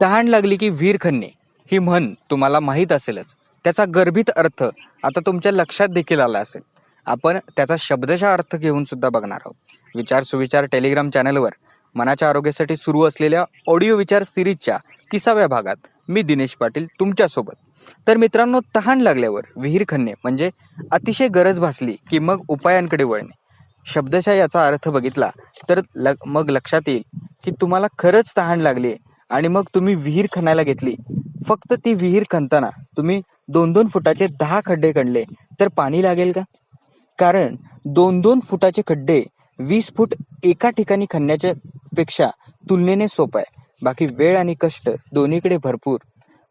तहान लागली की विहीर खन्ने ही म्हण तुम्हाला माहीत असेलच. त्याचा गर्भित अर्थ आता तुमच्या लक्षात देखील आला असेल. आपण त्याचा शब्दशः अर्थ घेऊन सुद्धा बघणार आहोत. विचार सुविचार टेलिग्राम चॅनलवर मनाच्या आरोग्यासाठी सुरू असलेल्या ऑडिओ विचार सिरीजच्या तिसाव्या भागात मी दिनेश पाटील तुमच्यासोबत. तर मित्रांनो तहान लागल्यावर विहीर खणणे म्हणजे अतिशय गरज भासली की मग उपायांकडे वळणे. शब्दशः याचा अर्थ बघितला तर लग मग लक्षात येईल की तुम्हाला खरंच तहान लागली आणि मग तुम्ही विहीर खणायला घेतली. फक्त ती विहीर खणताना तुम्ही दोन दोन फुटाचे दहा खड्डे खणले. तर पाणी लागेल का? कारण दोन दोन फुटाचे खड्डे वीस फूट एका ठिकाणी खणण्याच्या पेक्षा तुलनेने सोपं आहे. बाकी वेळ आणि कष्ट दोन्हीकडे भरपूर.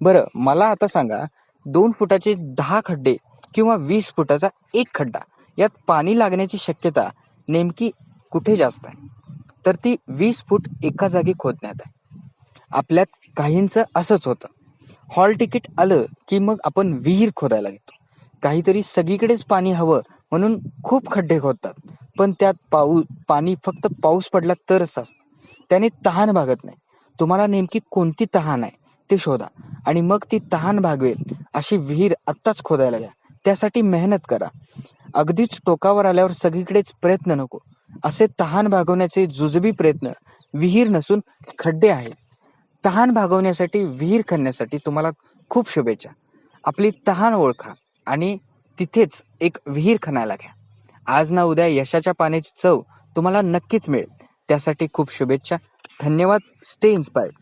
बरं मला आता सांगा दोन फुटाचे दहा खड्डे किंवा वीस फुटाचा एक खड्डा यात पाणी लागण्याची शक्यता नेमकी कुठे जास्त आहे? तर ती वीस फूट एका जागी खोदण्यात आहे. आपल्यात काहींचं असंच होतं. हॉल तिकीट आलं की मग आपण विहीर खोदायला घेतो काहीतरी सगळीकडेच पाणी हवं म्हणून खूप खड्डे खोदतात. पण त्यात पाऊस पाणी फक्त पाऊस पडला तरच असतं. त्याने तहान भागत नाही. तुम्हाला नेमकी कोणती तहान आहे ते शोधा. आणि मग ती तहान भागवेल अशी विहीर आत्ताच खोदायला घ्या त्यासाठी मेहनत करा. अगदीच टोकावर आल्यावर सगळीकडेच प्रयत्न नको. असे तहान भागवण्याचे जुजबी प्रयत्न विहीर नसून खड्डे आहेत. तहान भागवण्यासाठी विहीर खणण्यासाठी तुम्हाला खूप शुभेच्छा. आपली तहान ओळखा आणि तिथेच एक विहीर खणायला घ्या. आज ना उद्या यशाच्या पाण्याची चव तुम्हाला नक्कीच मिळेल. त्यासाठी खूप शुभेच्छा. धन्यवाद. Stay inspired